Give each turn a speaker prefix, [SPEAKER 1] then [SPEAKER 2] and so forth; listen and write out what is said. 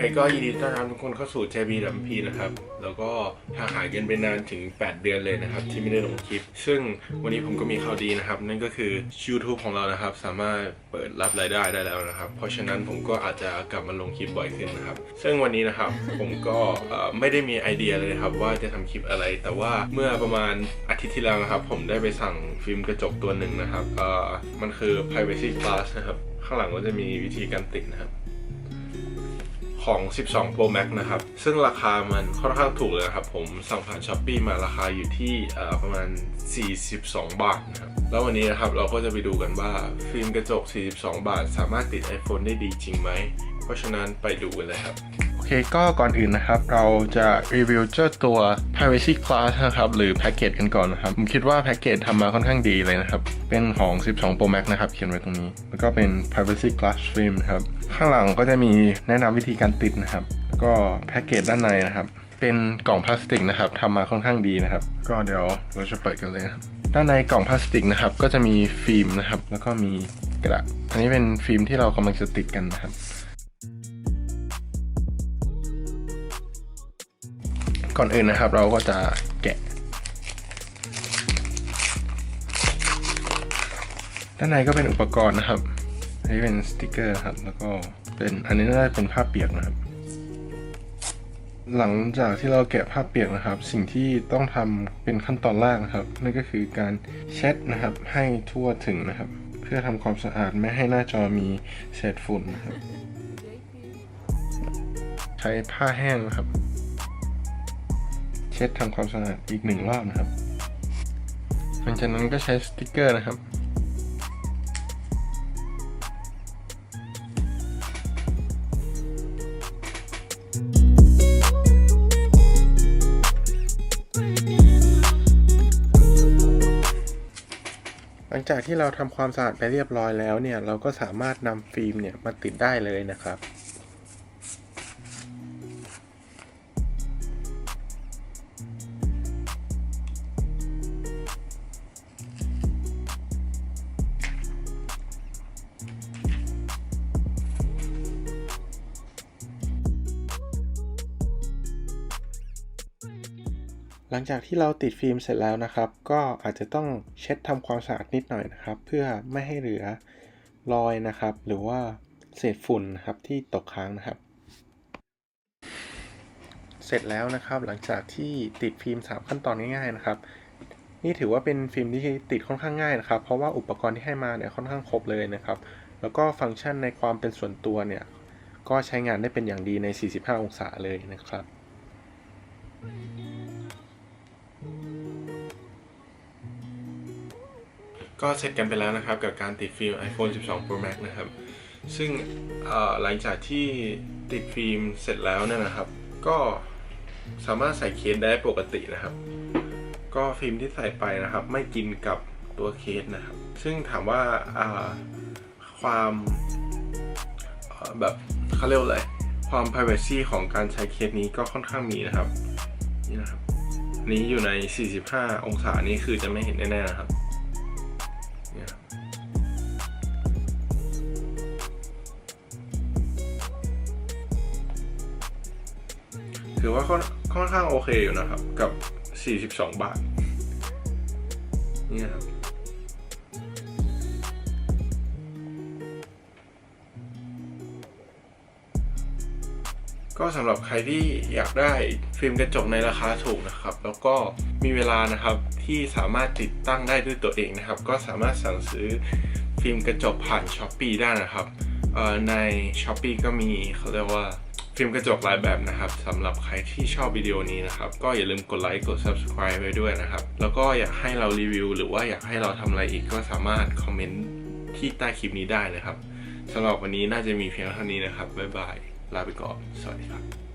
[SPEAKER 1] เคก็ยินดีต้อนรับทุกคนเข้าสู่ JB ดัมพีนะครับ แล้วก็ห่างหายกันไปนานถึง 8 เดือนเลยนะครับ ที่ไม่ได้ลงคลิป ซึ่งวันนี้ผมก็มีข่าวดีนะครับ นั่นก็คือ YouTube ของเรานะครับ สามารถเปิดรับรายได้ได้แล้วนะครับ เพราะฉะนั้นผมก็อาจจะกลับมาลงคลิปบ่อยขึ้นนะครับ ซึ่งวันนี้นะครับผมก็ไม่ได้มีไอเดียเลยครับว่าจะทำคลิปอะไร แต่ว่าเมื่อประมาณอาทิตย์ที่แล้วนะครับผมได้ไปสั่งฟิล์มกระจกตัวหนึ่งนะครับมันคือ privacy glass นะครับข้างหลังก็จะมีวิธีการติดนะครับ ของ 12 Pro Max นะครับ ซึ่งราคามันค่อนข้างถูกเลยครับ ผมสั่งผ่าน s h อ p e e มาราคาอยู่ที่ประมาณ 42 บาทนะครับ แล้ววันนี้นะครับเราก็จะไปดูกันว่าฟิล์มกระจก 42 บาท สามารถติด iPhone ได้ดีจริงไหม เพราะฉะนั้นไปดูกันเลยครับ เคก็ก่อนอื่นนะครับ เราจะรีวิวเจ้าตัว privacy glass นะครับ หรือแพ็กเกจกันก่อนนะครับ ผมคิดว่าแพ็กเกจทำมาค่อนข้างดีเลยนะครับ เป็นของ 12 Pro Max นะครับ เขียนไว้ตรงนี้ แล้วก็เป็น privacy glass film นะครับ ข้างหลังก็จะมีแนะนำวิธีการติดนะครับ ก็แพ็กเกจด้านในนะครับ เป็นกล่องพลาสติกนะครับทำมาค่อนข้างดีนะครับ ก็เดี๋ยวเราจะเปิดกันเลยนะครับด้านในกล่องพลาสติกนะครับ ก็จะมีฟิล์มนะครับ แล้วก็มีกระดาษอันนี้เป็นฟิล์มที่เรากำลังจะติดกันนะครับ ก่อนอื่นนะครับ เราก็จะแกะ ด้านในก็เป็นอุปกรณ์นะครับ อันนี้เป็นสติกเกอร์ครับ แล้วก็เป็นอันนี้น่าจะเป็นผ้าเปียกนะครับ หลังจากที่เราแกะผ้าเปียกนะครับ สิ่งที่ต้องทำเป็นขั้นตอนแรกนะครับ นั่นก็คือการเช็ดนะครับให้ทั่วถึงนะครับ เพื่อทำความสะอาดไม่ให้หน้าจอมีเศษฝุ่นนะครับ ใช้ผ้าแห้งนะครับ ช็ดทำความสะอาดอีกหนึ่งรอบนะครับ หลังจากนั้นก็ใช้สติกเกอร์นะครับ หลังจากที่เราทำความสะอาดไปเรียบร้อยแล้วเนี่ย เราก็สามารถนำฟิล์มเนี่ยมาติดได้เลยนะครับ หลังจากที่เราติดฟิล์มเสร็จแล้วนะครับ ก็อาจจะต้องเช็ดทำความสะอาดนิดหน่อยนะครับ เพื่อไม่ให้เหลือรอยนะครับ หรือว่าเศษฝุ่นนะครับที่ตกค้างนะครับ เสร็จแล้วนะครับหลังจากที่ติดฟิล์ม 3 ขั้นตอนง่ายๆนะครับ นี่ถือว่าเป็นฟิล์มที่ติดค่อนข้างง่ายนะครับ เพราะว่าอุปกรณ์ที่ให้มาเนี่ยค่อนข้างครบเลยนะครับ แล้วก็ฟังก์ชันในความเป็นส่วนตัวเนี่ยก็ใช้งานได้เป็นอย่างดีใน 45 องศาเลยนะครับ ก็เสร็จกันไปแล้วนะครับ กับการติดฟิล์ม iPhone 12 Pro Max นะครับ ซึ่งหลังจากที่ติดฟิล์มเสร็จแล้วเนี่ยนะครับ ก็สามารถใส่เคสได้ปกตินะครับ ก็ฟิล์มที่ใส่ไปนะครับ ไม่กินกับตัวเคสนะครับ ซึ่งถามว่าความแบบเขาเรียกอะไรความ privacy ของการใช้เคสนี้ก็ค่อนข้างมีนะครับ นี่นะครับนนี้อยู่ใน 45 องศานี่คือจะไม่เห็นแน่ๆนะครับ เนี่ยครับถือว่าค่อนค่อนข้างโอเคอยู่นะครับ กับ 42 บาท นี่ครับ ก็สำหรับใครที่อยากได้ฟิล์มกระจกในราคาถูกนะครับ แล้วก็มีเวลานะครับที่สามารถติดตั้งได้ด้วยตัวเองนะครับ ก็สามารถสั่งซื้อฟิล์มกระจกผ่าน s h อ p e e ได้นะครับใน s h อ p e e ก็มีเขาเรียกว่าฟิล์มกระจกหลายแบบนะครับสำหรับใครที่ชอบวิดีโอนี้นะครับ ก็อย่าลืมกดไลค์กด subscribe ไว้ด้วยนะครับ แล้วก็อยากให้เรารีวิว หรือว่าอยากให้เราทำอะไรอีกก็สามารถคอมเมนต์ที่ใต้คลิปนี้ได้นะครับสำหรับวันนี้น่าจะมีเพียงเท่านี้นะครับบ๊ายบาย ลาไปก่อน สวัสดีครับ